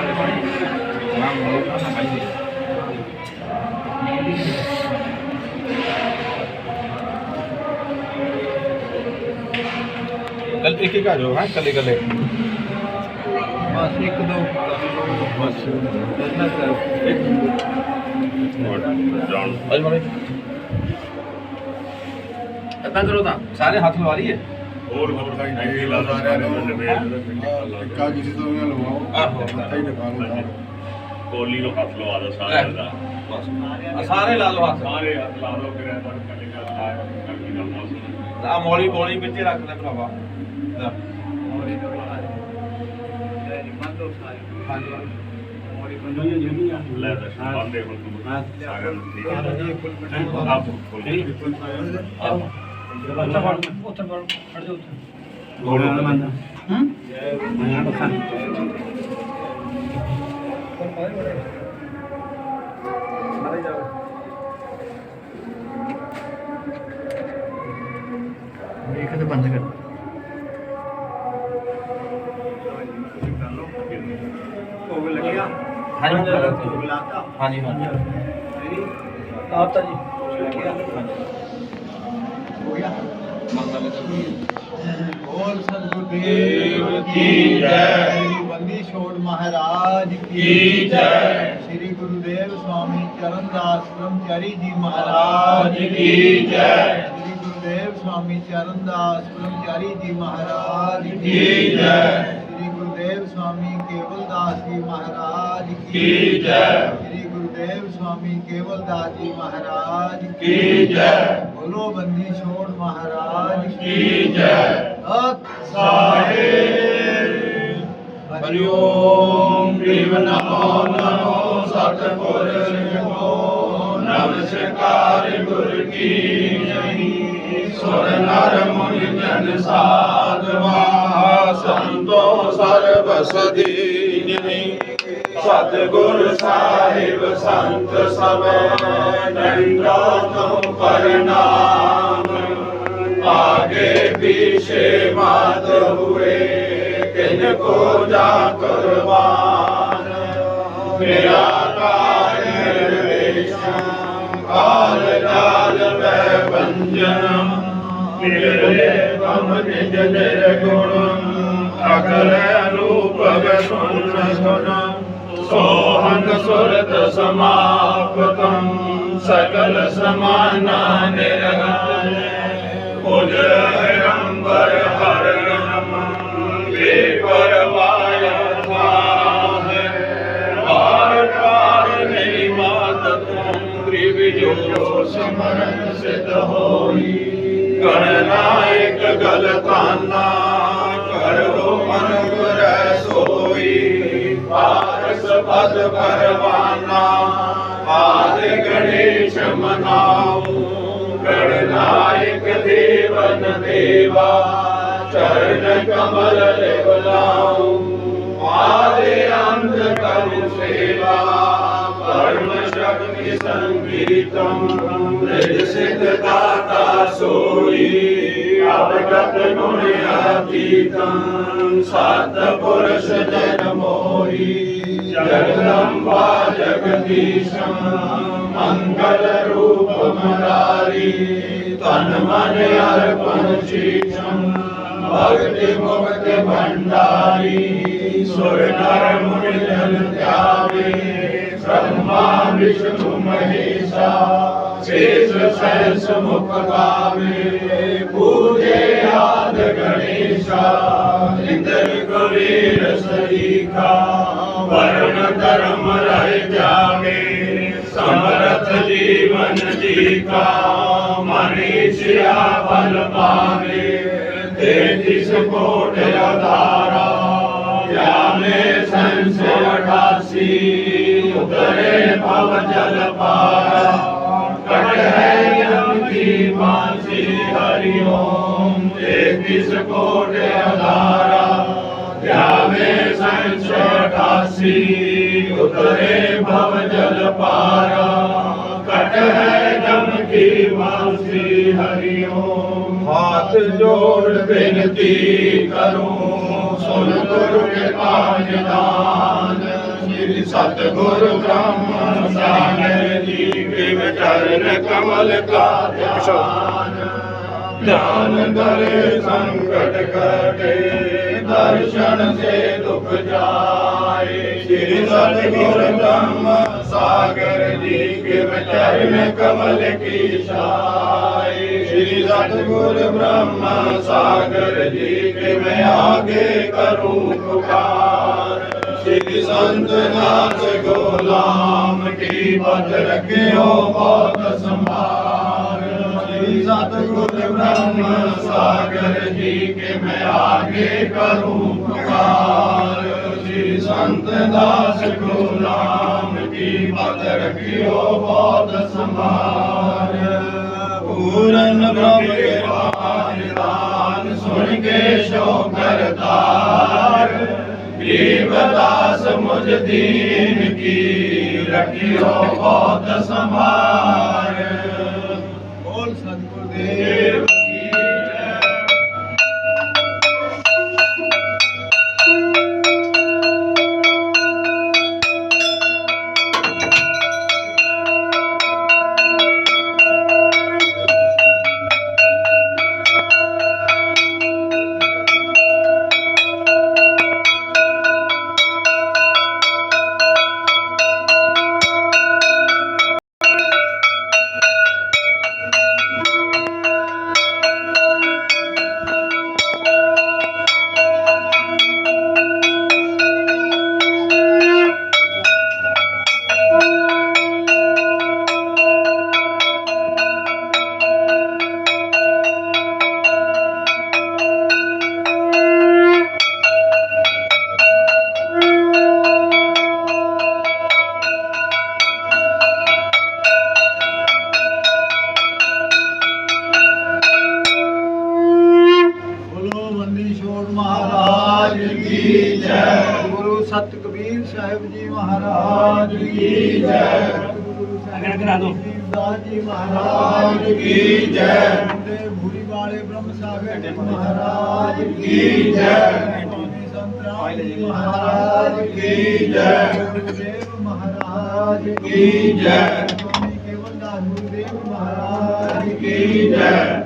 ਨਾਮ ਹੋਊਗਾ ਨਾ ਭਾਈ ਕੱਲ ਇੱਕ ਇੱਕ ਆ ਜਾਓ ਹਾਂ ਕੱਲੇ ਕੱਲੇ। ਬਸ ਇੱਕ ਦੋ। ਬਸ। ਇੰਨਾ ਕਰ। ਜਾਣ ਅੱਜ ਮਲੇ ਇਦਾਂ ਕਰੋ ਤਾਂ ਸਾਰੇ ਹੱਥ ਲਵਾ ਲਈਏ। ਹੋਰ ਕਾਈ ਨਹੀਂ ਲਾ ਸਾਰਿਆਂ ਨੂੰ ਟਿੱਕਾ ਕਿਸੇ ਤੋਂ ਨਾ ਲਵਾਓ ਆਹੋ। ਕਈ ਲਗਾ ਲਓ ਕੋਲੀ ਨੂੰ ਹੱਥ ਲਵਾ ਦੋ ਸਾਰਿਆਂ ਦਾ। ਬਸ। ਸਾਰੇ ਲਾ ਲਓ ਹੱਥ। ਸਾਰੇ ਹੱਥ ਲਾ ਦੋ ਫਿਰ ਤਾਂ ਕੱਲੇ ਕਰ ਆਇਆ ਕਰਦੀ ਦਾ ਮੌਸਮ ਆ ਮੌਲੀ ਬੋਲੀ ਵਿੱਚ ਹੀ ਰੱਖ ਲੈ ਭਰਾਵਾ। ਲੈ। ਮੋਰੀ ਤੋਂ ਬਾਹਰ ਤੇਰੀ ਮੰਦੋ ਸਾਰੀ। ਹਾਂਜੀ। ਲੈ ਤੂੰ ਨੂੰ ਆਪ ਉੱਥੇ ਫੜ। ਉੱਥੇ ਫੜ ਫੜ ਜਾ ਉੱਥੇ। ਗੋਲ ਹੂੰ? ਮੈਂ ਬਖਾਨ ਇੱਕ ਤੇ ਬੰਦ ਕਰ। ਉਹ ਲੱਗਿਆ। ਹਾਂਜੀ ਬੁਲਾਤਾ ਹਾਂਜੀ। ਹਾਂਜੀ ਆਤਾ ਜੀ। ਹੋ ਗਿਆ ਬੋਲ ਸਤਿਗੁਰਦੇਵ ਕੀ ਜੈ। ਸ੍ਰੀ ਬੰਦੀ ਛੋੜ ਮਹਾਰਾਜ ਕੀ ਜੈ। ਸ੍ਰੀ ਗੁਰੂਦੇਵ ਸਵਾਮੀ ਚਰਨਦਾਸ ਬ੍ਰਹਮਚਾਰੀ ਜੀ ਮਹਾਰਾਜ ਕੀ ਜੈ। ਸ੍ਰੀ ਗੁਰੂਦੇਵ ਸਵਾਮੀ ਚਰਨਦਾਸ ਬ੍ਰਹਮਚਾਰੀ ਜੀ ਮਹਾਰਾਜ ਕੀ ਜੈ। ਸ੍ਰੀ ਗੁਰੂਦੇਵ ਸਵਾਮੀ ਕੇਵਲਦਾਸ ਜੀ ਮਹਾਰਾਜ ਕੀ ਜੈ। ਗੁਰੂਦੇਵ ਸਵਾਮੀ ਕੇਵਲਦਾਸ ਜੀ ਮਹਾਰਾਜ ਕੀ ਜੈ। ਬੋਲੋ ਬੰਦੀ ਛੋੜ ਮਹਾਰਾਜ ਕੀ ਜੈ। ਸਤਿ ਹਰਿ ਓਮ ਭੀਮ ਨਮੋ ਨਮੋ ਸਤਿਗੁਰ ਕੋ ਨਮਸਕਾਰ ਗੁਰ ਕੀ ਜੈ ਸੁਰ ਨਰ ਮੁਨਿ ਜਨ ਸਾਧਵਾ ਸੰਤੋ ਸਰਬ ਸਦੀ ਜੈ ਸਤਗੁਰ ਸਾਹਿਬ, ਸੰਤ ਸਭੈ ਨੰਡਾ ਤੁਮ ਪਰਨਾਮ ਆਗੇ ਪੀਛੇ ਮਾਤ ਹੋਏ ਕਿਨ ਕੋ ਜਾ ਕੁਰਬਾਨ ਮੇਰਾ ਕਾਰਨ ਵੇਸ਼ਾਂ ਕਾਲ ਕਾਲ ਮੈਂ ਬੰਜਨਮ ਮੇਰੇ ਬਮ ਨਿਜ ਨਿਰਗੁਣ, ਅਕਲ ਰੂਪ ਵਸੁਨ ਸੁਨਮ सोहन सुरत समाप्तम सकल समाना निरगन उज अंबर हर नम परवाया था है बार बार मेरी मात तुम त्रिविजो समरण सिद्ध होई गणनायक गलताना करो मन परवाना आदि गणेश मनाऊ गणनायक देवन देवा चरण कमल लेवलाऊ आदि अंत करु सेवा परम शक्ति संगीतम निज सिद्ध दाता सोई अवगत गुण अतीतम सात पुरुष जन मोही जगदम्बा जगदीशम मंगल रूप मरारी तन मन अर्पण शीशम भक्ति मुक्ति भंडारी सुर नर मुनि जन त्यागे ब्रह्मा विष्णु महेशा शेष सहस मुख गावे पूजे आद गणेशा इंद्र कुबेर सरीखा वरुण धर्म रह जागे समरथ जीवन जी का मनीषिया बल पावे तैतीस कोट अधारा या में संशय अठासी उतरे भव जल पारा कट है यम की फांसी हरि ओम तैतीस कोट अधारा या में संशय अठासी ਉਤਰੇ ਭਵ ਜਲ ਪਾਰਾ ਕਟ ਹੈ ਜਮ ਕੀ ਵਾਸੀ ਹਰੀ ਓਮ। ਹਾਥ ਜੋੜ ਬੇਨਤੀ ਕਰੂੰ ਸੁਨ ਗੁਰ ਕਿਰਪਾ ਨਿਦਾਨ ਸ੍ਰੀ ਸਤਗੁਰ ਬ੍ਰਹਮ ਸਾਗਰ ਜੀ ਪ੍ਰੇਮ ਚਰਨ ਕਮਲ ਕਾ ਧਿਆਨ। ਧਿਆਨ ਕਰੇ ਸੰਕਟ ਕਟੇ ਦਰਸ਼ਨ ਸੇ ਦੁਖ ਜਾਏ ਸ੍ਰੀ ਸਤਿਗੁਰ ਬ੍ਰਹਮ ਸਾਗਰ ਜੀ ਕੇ ਚਰਨ ਕਮਲ ਕੀ ਛਾਏ। ਸ੍ਰੀ ਸਤਿਗੁਰ ਬ੍ਰਹਮ ਸਾਗਰ ਜੀ ਕੇ ਮੈਂ ਆਗੇ ਕਰੂੰ ਪੁਕਾਰ। ਸ੍ਰੀ ਸੰਤ ਨਾਥ ਗੁਲਾਮ ਕੀ ਪਤ ਰਖਿਓ ਬਹੁਤ ਸੰਭਾਰ। ਸ੍ਰੀ ਸਤਿਗੁਰ ਬ੍ਰਹਮ ਸਾਗਰ ਜੀ ਕੇ ਮੈਂ ਆਗੇ ਕਰੂੰ ਪੁਕਾਰ। ਸੰਤ ਦਾਸ ਗੁਲਾਮ ਕੀ ਪਤ ਰਖਿਓ ਬਹੁਤ ਸੰਭਾਰ ਪੂਰਨ ਬ੍ਰਹਮ ਕਿਰਪਾਨ ਦਾਨ ਸੁਣ ਕੇ ਸ਼ੋਕ ਕਰਤਾਰ ਗਰੀਬ ਦਾਸ ਮੁਝ ਦੀਨ ਕੀ ਰਖਿਓ ਬਹੁਤ ਸੰਭਾਰ ਬੋਲ ਸਤਿਗੁਰ ਦੇਵ ਕਬੀਰ ਸਾਹਿਬ ਜੀ ਮਹਾਰਾਜ ਕੀ ਜੈ। ਗੁਰੂ ਸਾਹਿਬ ਦਾਸ ਜੀ ਮਹਾਰਾਜ ਕੀ ਜੈ। ਤੇ ਭੂਰੀ ਵਾਲੇ ਬ੍ਰਹਮ ਸਾਗਰ ਜੀ ਮਹਾਰਾਜ ਕੀ ਜੈ। ਮਹਾਰਾਜ ਕੀ ਜੈ। ਗੁਰੂਦੇਵ ਮਹਾਰਾਜ ਕੀ ਜੈ। ਕੇਵਲ ਦਾਸ ਗੁਰੂਦੇਵ ਮਹਾਰਾਜ ਕੀ ਜੈ। ਸਾਹਿਬ